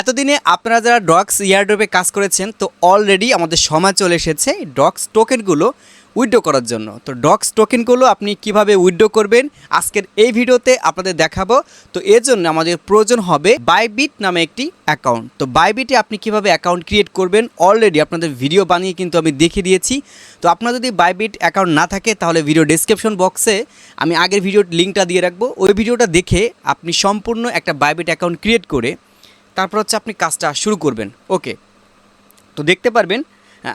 এতদিনে আপনারা যারা ডক্স ইয়ারড্রপে কাজ করেছেন, তো অলরেডি আমাদের সময় চলে এসেছে ডক্স টোকেনগুলো উইথড্র করার জন্য। তো ডক্স টোকেনগুলো আপনি কীভাবে উইথড্র করবেন, আজকের এই ভিডিওতে আপনাদের দেখাবো। তো এর জন্য আমাদের প্রয়োজন হবে বাইবিট নামে একটি অ্যাকাউন্ট তো বাইবিটে আপনি কীভাবে অ্যাকাউন্ট ক্রিয়েট করবেন অলরেডি আপনাদের ভিডিও বানিয়ে কিন্তু আমি দেখিয়ে দিয়েছি। তো আপনার যদি বাইবিট অ্যাকাউন্ট না থাকে, তাহলে ভিডিও ডেসক্রিপশন বক্সে আমি আগের ভিডিওর লিঙ্কটা দিয়ে রাখব। ওই ভিডিওটা দেখে আপনি সম্পূর্ণ একটা বাইবিট অ্যাকাউন্ট ক্রিয়েট করে তারপর হচ্ছে আপনি কাজটা শুরু করবেন। ওকে। তো দেখতে পারবেন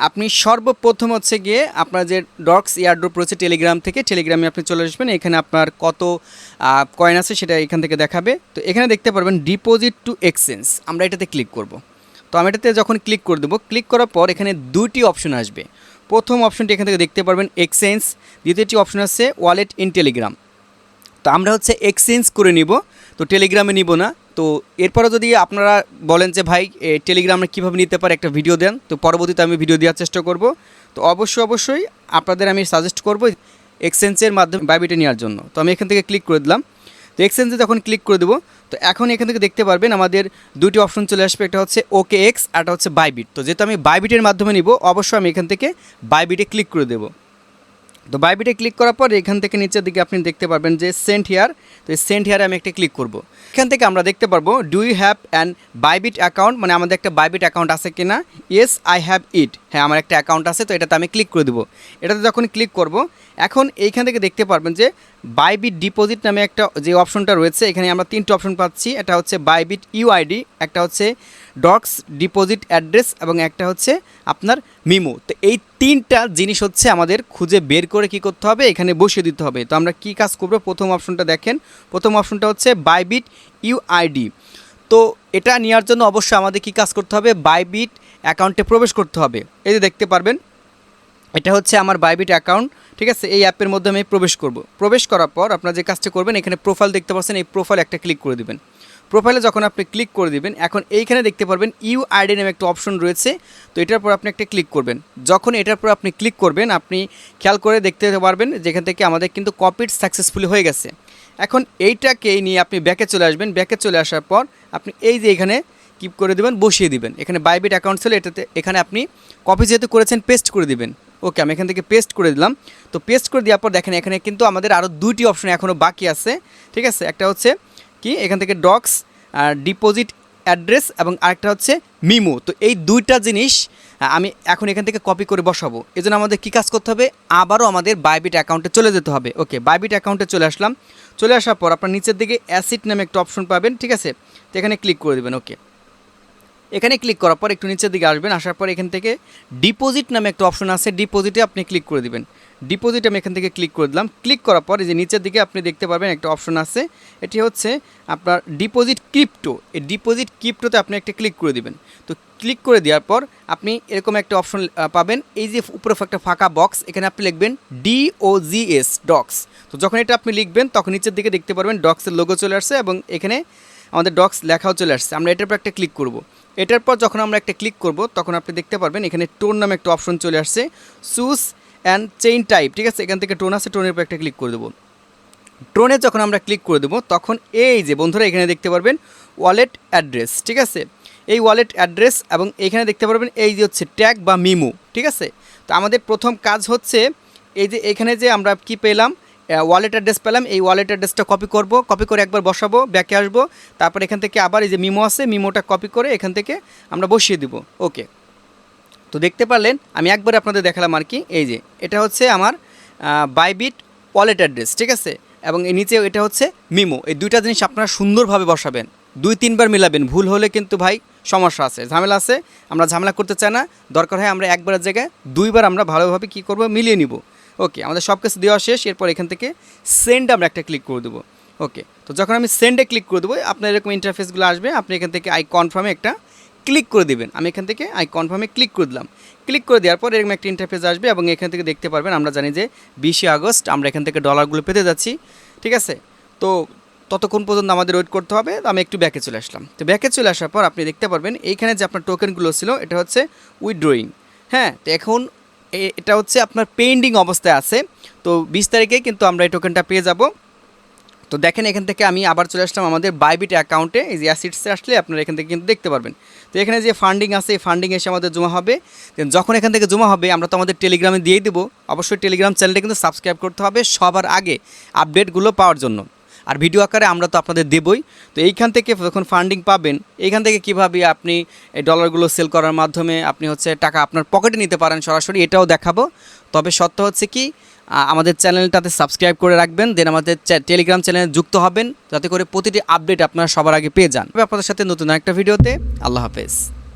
আপনি সর্বপ্রথম হচ্ছে গিয়ে আপনার যে ডক্স এয়ারড্রপ রয়েছে টেলিগ্রাম থেকে, টেলিগ্রামে আপনি চলে আসবেন, এখানে আপনার কত কয়েন আছে সেটা এখান থেকে দেখাবে। তো এখানে দেখতে পারবেন ডিপোজিট টু এক্সচেঞ্জ আমরা এটাতে ক্লিক করব। তো আমি এটাতে যখন ক্লিক করে দেবো ক্লিক করার পর এখানে দুইটি অপশন আসবে। প্রথম অপশনটি এখান থেকে দেখতে পারবেন এক্সচেঞ্জ দ্বিতীয়টি অপশন আছে ওয়ালেট ইন টেলিগ্রাম তো আমরা হচ্ছে এক্সচেঞ্জ করে নিব, তো টেলিগ্রামে নিব না। তো এরপরে যদি আপনারা বলেন যে, ভাই টেলিগ্রামে কীভাবে নিতে পারে একটা ভিডিও দেন? তো পরবর্তীতে আমি ভিডিও দেওয়ার চেষ্টা করব। তো অবশ্যই অবশ্যই আপনাদের আমি সাজেস্ট করব এক্সচেঞ্জের মাধ্যমে বাইবিটে নেওয়ার জন্য। তো আমি এখান থেকে ক্লিক করে দিলাম। তো এক্সচেঞ্জে যখন ক্লিক করে দেবো, তো এখন এখান থেকে দেখতে পারবেন আমাদের দুটি অপশন চলে আসবে। একটা হচ্ছে ওকে এক্স আর একটা হচ্ছে বাইবিট তো যেহেতু আমি বাইবিটের মাধ্যমে নিব, অবশ্যই আমি এখান থেকে বাইবিটে ক্লিক করে দেবো। তো বাইবিটে ক্লিক করার পর এখান থেকে নিচের দিকে আপনি দেখতে পারবেন যে সেন্ট হেয়ার তো এই সেন্ট হেয়ারে আমি একটা ক্লিক করব। এখান থেকে আমরা দেখতে পারব do you have an Bybit account মানে আমাদের একটা বাইবিট অ্যাকাউন্ট আছে কিনা? ইয়েস আই হ্যাভ ইট হ্যাঁ আমার একটা অ্যাকাউন্ট আছে, তো এটাতে আমি ক্লিক করে দেবো। এটাতে যখন ক্লিক করব, এখন এইখান থেকে দেখতে পারবেন যে বাইবিট ডিপোজিট নামে একটা যে অপশনটা রয়েছে, এখানে আমরা তিনটে অপশন পাচ্ছি। এটা হচ্ছে বাইবিট ইউআইডি একটা হচ্ছে ডক্স ডিপোজিট অ্যাড্রেস এবং একটা হচ্ছে আপনার মিমো তো এই তিনটা জিনিস হচ্ছে আমাদের খুঁজে বের করে কি করতে হবে, এখানে বসিয়ে দিতে হবে। তো আমরা কি কাজ করব? প্রথম অপশনটা দেখেন। প্রথম অপশনটা হচ্ছে বাইবিট ইউআইডি তো এটা নেওয়ার জন্য অবশ্যই আমাদের কি কাজ করতে হবে? বাইবিট অ্যাকাউন্টে প্রবেশ করতে হবে। এই যে দেখতে পারবেন, এটা হচ্ছে আমার বাইবিট অ্যাকাউন্ট ঠিক আছে? এই অ্যাপের মধ্যে আমি প্রবেশ করব। প্রবেশ করার পর আপনারা যে কাজটা করবেন, এখানে প্রোফাইল দেখতে পাচ্ছেন, এই প্রোফাইল একটা ক্লিক করে দিবেন। প্রোফাইলে যখন আপনি ক্লিক করে দিবেন, এখন এইখানে দেখতে পারবেন ইউ আইডি নামে একটা অপশন রয়েছে। তো এটার পর আপনি একটা ক্লিক করবেন। যখন এটার পর আপনি ক্লিক করবেন, আপনি খেয়াল করে দেখতে পারবেন যেখান থেকে আমাদের কিন্তু কপিড সাকসেসফুলি হয়ে গেছে। এখন এইটাকে নিয়ে আপনি ব্যাকে চলে আসবেন। ব্যাকে চলে আসার পর আপনি এই যে এখানে কিপ করে দিবেন, বসিয়ে দিবেন। এখানে বাইবিট অ্যাকাউন্ট ছিল, এটাতে এখানে আপনি কপি যেহেতু করেছেন, পেস্ট করে দিবেন। ওকে, আমি এখান থেকে পেস্ট করে দিলাম। তো পেস্ট করে দেওয়ার পর দেখেন, এখানে কিন্তু আমাদের আরও দুইটি অপশন এখনও বাকি আছে। ঠিক আছে? একটা হচ্ছে কি? এখান থেকে ডক্স আর ডিপোজিট অ্যাড্রেস এবং আরেকটা হচ্ছে মিমো তো এই দুইটা জিনিস আমি এখন এখান থেকে কপি করে বসাবো। এই জন্য আমাদের কী কাজ করতে হবে? আবারও আমাদের বাইবিট অ্যাকাউন্টে চলে যেতে হবে। ওকে বাইবিট অ্যাকাউন্টে চলে আসলাম। চলে আসার পর আপনার নিচের দিকে অ্যাসিড নামে একটা অপশন পাবেন, ঠিক আছে? তো এখানে ক্লিক করে দেবেন। ওকে এখানে ক্লিক করার পর একটু নিচের দিকে আসবেন, আসার পর এখান থেকে ডিপোজিট নামে একটা অপশন আছে ডিপোজিটে আপনি ক্লিক করে দিবেন। ডিপোজিট আমি এখান থেকে ক্লিক করে দিলাম। ক্লিক করার পর এই যে নিচের দিকে আপনি দেখতে পারবেন একটা অপশন আছে, এটি হচ্ছে আপনার ডিপোজিট ক্রিপ্টো এই ডিপোজিট ক্রিপ্টোতে আপনি একটা ক্লিক করে দিবেন। তো ক্লিক করে দেওয়ার পর আপনি এরকম একটা অপশন পাবেন। এই যে উপরে একটা ফাঁকা বক্স এখানে আপনি লিখবেন ডিওজিএস ডক্স তো যখন এটা আপনি লিখবেন, তখন নিচের দিকে দেখতে পারবেন ডক্সের লোগো চলে আসছে এবং এখানে আমাদের ডক্স লেখাও চলে আসছে। আমরা এটার পর একটা ক্লিক করব। এটার পর যখন আমরা একটা ক্লিক করব, তখন আপনি দেখতে পারবেন এখানে টোন নামে একটা অপশন চলে আসছে। সুস অ্যান্ড চেইন টাইপ ঠিক আছে? এখান থেকে টোন আছে টোনের উপর একটা ক্লিক করে দেবো। টোনে যখন আমরা ক্লিক করে দেবো, তখন এই যে বন্ধুরা এখানে দেখতে পারবেন ওয়ালেট অ্যাড্রেস ঠিক আছে? এই ওয়ালেট অ্যাড্রেস এবং এখানে দেখতে পারবেন এই যে হচ্ছে ট্যাগ বা মিমো ঠিক আছে? তো আমাদের প্রথম কাজ হচ্ছে এই যে এখানে যে আমরা কি পেলাম? ওয়ালেট অ্যাড্রেস পেলাম। এই ওয়ালেট অ্যাড্রেসটা কপি করব কপি করে একবার বসাবো ব্যাকে আসব। তারপর এখান থেকে আবার এই যে মিমো আছে মিমোটা কপি করে এখান থেকে আমরা বসিয়ে দিব। ওকে তো দেখতে পারলেন, আমি একবার আপনাদের দেখালাম আর কি। এই যে, এটা হচ্ছে আমার বাইবিট ওয়ালেট অ্যাড্রেস ঠিক আছে? এবং এর নিচে এটা হচ্ছে মিমো এই দুইটা জিনিস আপনারা সুন্দরভাবে বসাবেন। দুই, তিনবার মিলাবেন। ভুল হলে কিন্তু ভাই সমস্যা আছে, ঝামেলা আছে। আমরা ঝামেলা করতে চাই না। দরকার হয় আমরা একবারের জায়গায় দুইবার আমরা ভালোভাবে কী করব মিলিয়ে নিব। ওকে আমাদের সব কিছু দেওয়া শেষ, এরপর এখান থেকে সেন্ড আমরা একটা ক্লিক করে দেবো। ওকে তো যখন আমি সেন্ডে ক্লিক করে দেবো, আপনার এরকম ইন্টারফেসগুলো আসবে, আপনি এখান থেকে আই কনফার্মে একটা ক্লিক করে দিবেন। আমি এখান থেকে আই কনফার্মে ক্লিক করে দিলাম। ক্লিক করে দেওয়ার পর এরকম একটা ইন্টারফেস আসবে এবং এখান থেকে দেখতে পারবেন, আমরা জানি যে বিশে আগস্ট আমরা এখান থেকে ডলারগুলো পেতে যাচ্ছি। ঠিক আছে? তো ততক্ষণ পর্যন্ত আমাদের ওয়েট করতে হবে আমি একটু ব্যাকে চলে আসলাম। তো ব্যাকে চলে আসার পর আপনি দেখতে পারবেন, এইখানে যে আপনার টোকেনগুলো ছিল, এটা হচ্ছে উইথড্রয়িং হ্যাঁ তো এখন এটা হচ্ছে আপনার পেন্ডিং অবস্থায় আছে। তো বিশ তারিখে কিন্তু আমরা এই টোকেনটা পেয়ে যাব। তো দেখেন এখান থেকে আমি আবার চলে আসলাম আমাদের বাইবিট অ্যাকাউন্টে এই যে অ্যাসিডসে আসলে আপনারা এখান থেকে কিন্তু দেখতে পারবেন। তো এখানে যে ফান্ডিং আছে, এই ফান্ডিং এসে আমাদের জমা হবে। যখন এখান থেকে জমা হবে, আমরা তো আমাদের টেলিগ্রামে দিয়েই দেবো। অবশ্যই টেলিগ্রাম চ্যানেলটা কিন্তু সাবস্ক্রাইব করতে হবে সবার আগে আপডেটগুলো পাওয়ার জন্য। আর ভিডিও আকারে আমরা তো আপনাদের দেবই। তো এইখান থেকে যখন ফান্ডিং পাবেন, এইখান থেকে কীভাবে আপনি এই ডলারগুলো সেল করার মাধ্যমে আপনি হচ্ছে টাকা আপনার পকেটে নিতে পারেন সরাসরি, এটাও দেখাবো। তবে সত্য হচ্ছে কি আমাদের চ্যানেলটাতে সাবস্ক্রাইব করে রাখবেন দেন আমাদের টেলিগ্রাম চ্যানেলে যুক্ত হবেন, যাতে করে প্রতিটি আপডেট আপনারা সবার আগে পেয়ে যান। আপনাদের সাথে নতুন একটা ভিডিওতে, আল্লাহ হাফেজ।